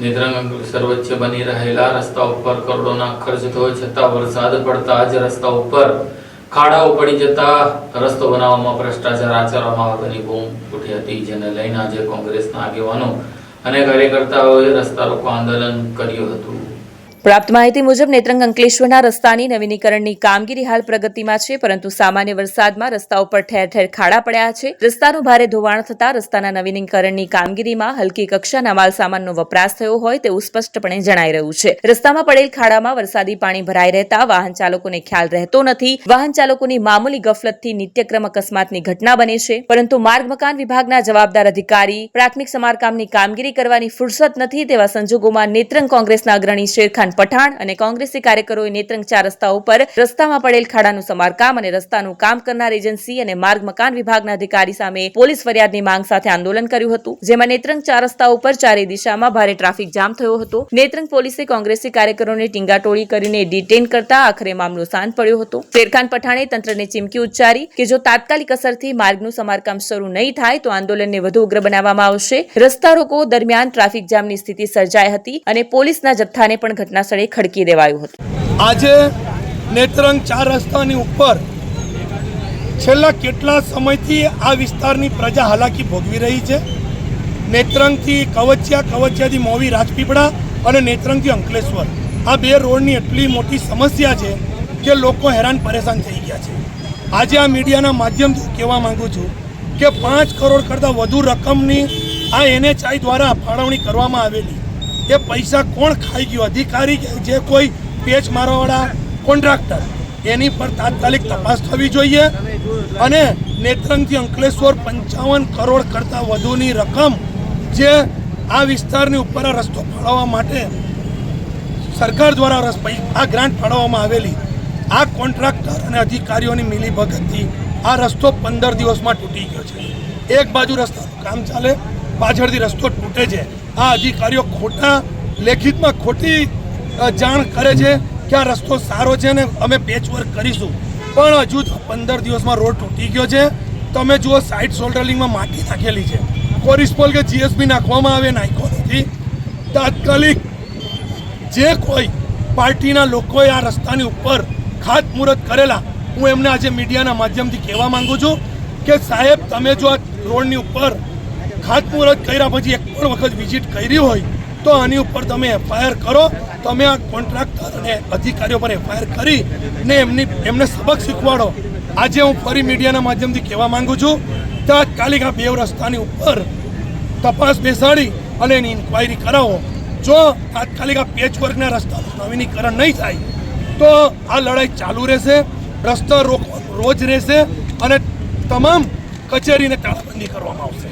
નેત્રંગ સર્વોચ્ચ બની રહેલા રસ્તા ઉપર કરોડોના ખર્ચ થયો છતાં વરસાદ પડતા જ રસ્તા ઉપર ખાડાઓ પડી જતા રસ્તો બનાવવામાં ભ્રષ્ટાચાર આચરવામાં આવવાની બૂમ ઉઠી હતી, જેને લઈને આજે કોંગ્રેસના આગેવાનો અને કાર્યકર્તાઓએ રસ્તા રોકો આંદોલન કર્યું હતું. પ્રાપ્ત માહિતી મુજબ નેત્રંગ અંકલેશ્વરના રસ્તાની નવીનીકરણની કામગીરી હાલ પ્રગતિમાં છે, પરંતુ સામાન્ય વરસાદમાં રસ્તા ઉપર ઠેર ઠેર ખાડા પડ્યા છે. રસ્તાનું ભારે ધોવાણ થતા રસ્તાના નવીનીકરણની કામગીરીમાં હલકી કક્ષાના માલ સામાનનો વપરાશ થયો હોય તેવું સ્પષ્ટપણે જણાઈ રહ્યું છે. રસ્તામાં પડેલ ખાડામાં વરસાદી પાણી ભરાઈ રહેતા વાહન ચાલકોને ખ્યાલ રહેતો નથી. વાહન ચાલકોની મામૂલી ગફલતથી નિત્યક્રમ અકસ્માતની ઘટના બને છે, પરંતુ માર્ગ મકાન વિભાગના જવાબદાર અધિકારી પ્રાથમિક સમારકામની કામગીરી કરવાની ફુરસત નથી તેવા સંજોગોમાં નેત્રંગ કોંગ્રેસના અગ્રણી શેરખાન પઠાણ અને કોંગ્રેસી કાર્યકરોએ નેત્રંગ ચાર રસ્તા ઉપર રસ્તામાં પડેલ ખાડાનું સમારકામ અને રસ્તાનું કામ કરનાર એજન્સી અને માર્ગ મકાન વિભાગના અધિકારી સામે પોલીસ ફરિયાદની માંગ સાથે આંદોલન કર્યું હતું, જેમાં નેત્રંગ ચાર રસ્તા ઉપર ચારે દિશામાં ભારે ટ્રાફિક જામ થયો હતો. નેત્રંગ પોલીસે કોંગ્રેસી કાર્યકરોને ટીંગાટોળી કરીને ડિટેન કરતા આખરે મામલો શાંત પડ્યો હતો. શેરખાન પઠાણે તંત્રને ચીમકી ઉચ્ચારી કે જો તાત્કાલિક અસરથી માર્ગનું સમારકામ શરૂ નહીં થાય તો આંદોલનને વધુ ઉગ્ર બનાવવામાં આવશે. રસ્તા રોકો દરમિયાન ટ્રાફિક જામની સ્થિતિ સર્જાઈ હતી અને પોલીસના જથ્થાને પણ ઘટના સ્થળે ખડકી દેવાયું હતું. આજે નેત્રંગ ચાર રસ્તાની ઉપર છેલ્લા કેટલા સમયથી આ વિસ્તારની પ્રજા હાલાકી ભોગવી રહી છે? નેત્રંગથી કવચિયા, કવચિયાથી મોવી રાજપીપળા અને નેત્રંગથી અંકલેશ્વર. આ બે રોડની એટલી મોટી સમસ્યા છે કે લોકો હેરાન પરેશાન થઈ ગયા છે. આજે આ મીડિયાના માધ્યમથી કહેવા માંગુ છું કે પાંચ કરોડ કરતાં વધુ રકમની આ એનએચઆઈ દ્વારા ફાળવણી કરવામાં આવેલી. એ પૈસા કોણ ખાઈ ગયો? અધિકારી કે જે કોઈ પેચ મારવાવાળા કોન્ટ્રાક્ટર, એની પર તાત્કાલિક તપાસ થવી જોઈએ. અને નેત્રંગથી અંકલેશ્વર પંચાવન કરોડ કરતાં વધુની રકમ જે આ વિસ્તારની ઉપર રસ્તો ફાળવવા માટે સરકાર દ્વારા રસ આ ગ્રાન્ટ ફાળવવામાં આવેલી. આ કોન્ટ્રાક્ટર અને અધિકારીઓની મિલીભગતથી આ રસ્તો પંદર દિવસમાં તૂટી ગયો છે. એક બાજુ રસ્તાનું કામ ચાલે પાછળથી રસ્તો તૂટે છે. આ અધિકારીઓ ખોટા લેખિતમાં ખોટી જાણ કરે છે કે આ રસ્તો સારો છે ને અમે પેચવર્ક કરીશું. પણ હજુ પંદર દિવસમાં રોડ તૂટી ગયો છે. તમે જુઓ સાઇડ સોલ્ડરિંગમાં માટી નાખેલી છે. કોરિસ્પોલ કે જીએસબી નાખવામાં આવે, નાખ્યો નથી. તાત્કાલિક જે કોઈ પાર્ટીના લોકોએ આ રસ્તાની ઉપર ખાતમુહૂર્ત કરેલા, હું એમને આજે મીડિયાના માધ્યમથી કહેવા માંગુ છું કે સાહેબ, તમે જો આ રોડની ઉપર ખાતમુહૂર્ત કર્યા પછી એક પણ વખત વિઝિટ કરી હોય તો આની ઉપર તમે એફઆઈઆર કરો. તમે આ કોન્ટ્રાક્ટર અને અધિકારીઓ પર એફઆઈઆર કરી ને એમની એમને સબક શીખવાડો. આજે હું ફરી મીડિયાના માધ્યમથી કહેવા માંગુ છું, તાત્કાલિક આ બે રસ્તાની ઉપર તપાસ બેસાડી અને એની ઇન્ક્વાયરી કરાવો. જો તાત્કાલિક આ પેચવર્કના રસ્તાનું નવીનીકરણ નહીં થાય, તો આ લડાઈ ચાલુ રહેશે, રસ્તા રોકવાનું રોજ રહેશે અને તમામ કચેરીને તાળાબંધી કરવામાં આવશે.